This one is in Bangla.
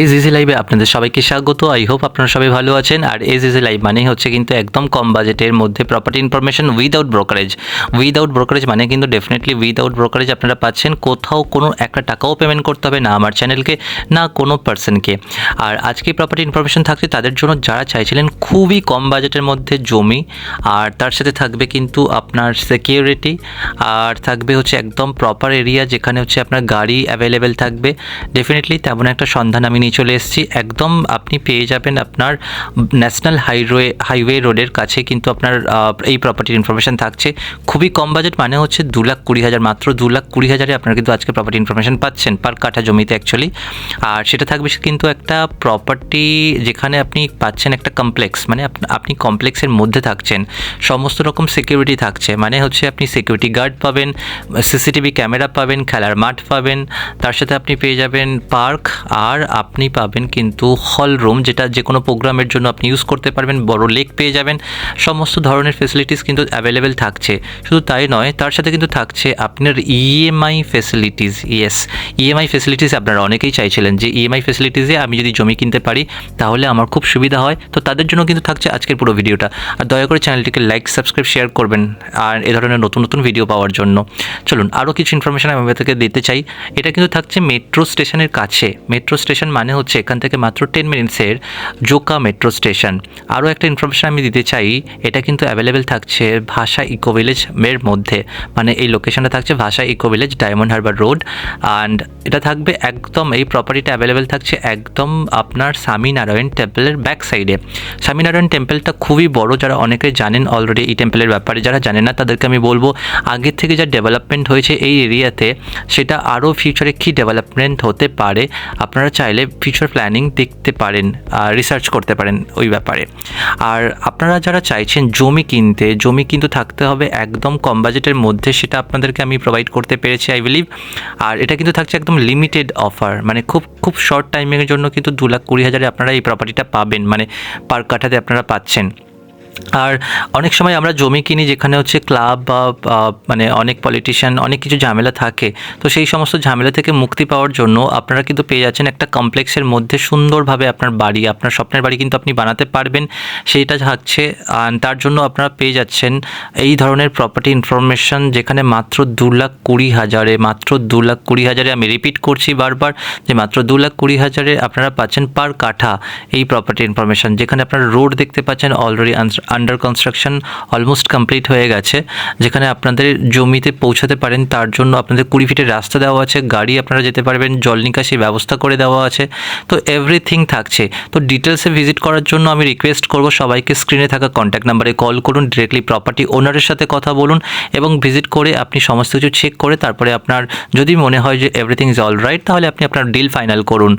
এজ ইজি লাইভে আপনাদের সবাইকে স্বাগত। আই হোপ আপনারা সবাই ভালো আছেন। আর এজ ইজি লাইভ মানে হচ্ছে কিন্তু একদম কম বাজেটের মধ্যে property information without brokerage without brokerage মানে কিন্তু ডেফিনেটলি উইদাউট ব্রোকারেজ আপনারা পাচ্ছেন। কোথাও কোনো একটা টাকাও পেমেন্ট করতে হবে না আমার চ্যানেলকে না কোনো পার্সনকে আর আজকে প্রপার্টি ইনফরমেশন থাকছে তাদের জন্য যারা চাইছিলেন খুবই কম বাজেটের মধ্যে জমি, আর তার সাথে থাকবে কিন্তু আপনার সিকিউরিটি আর থাকবে হচ্ছে একদম প্রপার এরিয়া যেখানে হচ্ছে আপনার গাড়ি অ্যাভেলেবেল থাকবে। ডেফিনেটলি তেমন একটা সন্ধান আমি নিয়ে চলে এসেছি। একদম আপনি পেয়ে যাবেন আপনার ন্যাশনাল হাইওয়ে হাইওয়ে রোডের কাছে কিন্তু আপনার এই প্রপার্টির ইনফরমেশন থাকছে। খুবই কম বাজেট মানে হচ্ছে দু লাখ কুড়ি হাজার, মাত্র দু লাখ কুড়ি হাজারে আপনারা কিন্তু আজকে প্রপার্টি ইনফরমেশন পাচ্ছেন পার কাঠা জমিতে অ্যাকচুয়ালি আর সেটা থাকবে কিন্তু একটা প্রপার্টি যেখানে আপনি পাচ্ছেন একটা কমপ্লেক্স মানে আপনি কমপ্লেক্সের মধ্যে থাকছেন। সমস্ত রকম সিকিউরিটি থাকছে মানে হচ্ছে আপনি সিকিউরিটি গার্ড পাবেন সিসিটিভি ক্যামেরা পাবেন, খেলার মাঠ পাবেন, তার সাথে আপনি পেয়ে যাবেন পার্ক আর আপনি পাবেন, কিন্তু হল রুম যেটা যে কোনো প্রোগ্রামের জন্য আপনি ইউজ করতে পারবেন, বড় লেক পেয়ে যাবেন, সমস্ত ধরনের ফেসিলিটিস কিন্তু অ্যাভেলেবেল থাকছে। শুধু তাই নয়, তার সাথে কিন্তু থাকছে আপনার E EMI facilities yes EMI facilities আপনারা অনেকেই চাইছিলেন যে E ইএমআই ফেসিলিটিসে আমি যদি জমি কিনতে পারি, তাহলে আমার খুব সুবিধা হয়। তো তাদের জন্য কিন্তু থাকছে আজকের পুরো ভিডিওটা। আর দয়া করে চ্যানেলটিকে লাইক সাবস্ক্রাইব শেয়ার করবেন, আর এ ধরনের নতুন নতুন ভিডিও পাওয়ার জন্য। চলুন আরও কিছু ইনফরমেশন আমি আপনাদেরকে দিতে চাই। এটা কিন্তু থাকছে মেট্রো স্টেশনের কাছে। মেট্রো স্টেশন মানে হচ্ছে এখান থেকে মাত্র টেন মিনিটসের জোকা মেট্রো স্টেশন আরও একটা ইনফরমেশন আমি দিতে চাই, এটা কিন্তু অ্যাভেলেবেল থাকছে ভাষা ইকো ভিলেজ মধ্যে। মানে এই লোকেশনটা থাকছে Bhasha eco village Diamond Harbour road and এটা থাকবে একদম, এই প্রপার্টিটা অ্যাভেলেবেল থাকছে একদম আপনার স্বামীনারায়ণ টেম্পলের ব্যাক সাইডে স্বামীনারায়ণ টেম্পলটা খুবই বড়, যারা অনেকে জানেন অলরেডি এই টেম্পলের ব্যাপারে। যারা জানেন না, তাদেরকে আমি বলব, আগের থেকে যা ডেভেলপমেন্ট হয়েছে এই এরিয়াতে সেটা আরও ফিউচারে কী ডেভেলপমেন্ট হতে পারে, আপনারা চাইলে ফিউচার প্ল্যানিং দেখতে পারেন রিসার্চ করতে পারেন ওই ব্যাপারে। আর আপনারা যারা চাইছেন জমি কিনতে, জমি কিন্তু থাকতে হবে একদম কম বাজেটের মধ্যে, সেটা আপনাদেরকে আমি প্রোভাইড করতে পেরেছি আই বিলিভ আর এটা কিন্তু থাকছে একদম লিমিটেড অফার মানে খুব খুব শর্ট টাইমের জন্য কিন্তু দু লাখ কুড়ি হাজারে আপনারা এই প্রপার্টিটা পাবেন মানে পার কাঠাতে আপনারা পাচ্ছেন। আর অনেক সময় আমরা জমি কিনি যেখানে হচ্ছে ক্লাব বা মানে অনেক পলিটিশিয়ান অনেক কিছু ঝামেলা থাকে। তো সেই সমস্ত ঝামেলা থেকে মুক্তি পাওয়ার জন্য আপনারা কিন্তু পেয়ে যাচ্ছেন একটা কমপ্লেক্সের মধ্যে সুন্দরভাবে আপনার বাড়ি, আপনার স্বপ্নের বাড়ি কিন্তু আপনি বানাতে পারবেন। সেইটা থাকছে তার জন্য আপনারা পেয়ে যাচ্ছেন এই ধরনের প্রপার্টি ইনফরমেশন যেখানে মাত্র দু লাখ কুড়ি হাজারে, মাত্র দু লাখ কুড়ি হাজারে আমি রিপিট করছি বারবার যে মাত্র দু লাখ কুড়ি হাজারে আপনারা পাচ্ছেন পার কাঠা এই প্রপার্টি ইনফরমেশন যেখানে আপনারা রোড দেখতে পাচ্ছেন already under construction almost complete হয়ে গেছে, যেখানে আপনাদের জমিতে পৌঁছাতে পারেন, তার জন্য আপনাদের কুড়ি ফিটের রাস্তা দেওয়া আছে, গাড়ি আপনারা যেতে পারবেন, জল নিকাশি ব্যবস্থা করে দেওয়া আছে, তো এভরিথিং থাকছে। তো ডিটেলসে ভিজিট করার জন্য আমি রিকোয়েস্ট করব সবাইকে স্ক্রিনে থাকা কন্ট্যাক্ট নাম্বারে কল করুন ডিরেক্টলি প্রপার্টি ওনারের সাথে কথা বলুন এবং ভিজিট করে আপনি সমস্ত কিছু চেক করে তারপরে আপনার যদি মনে হয় যে এভরিথিং ইজ অল রাইট তাহলে আপনি আপনার ডিল ফাইনাল করুন।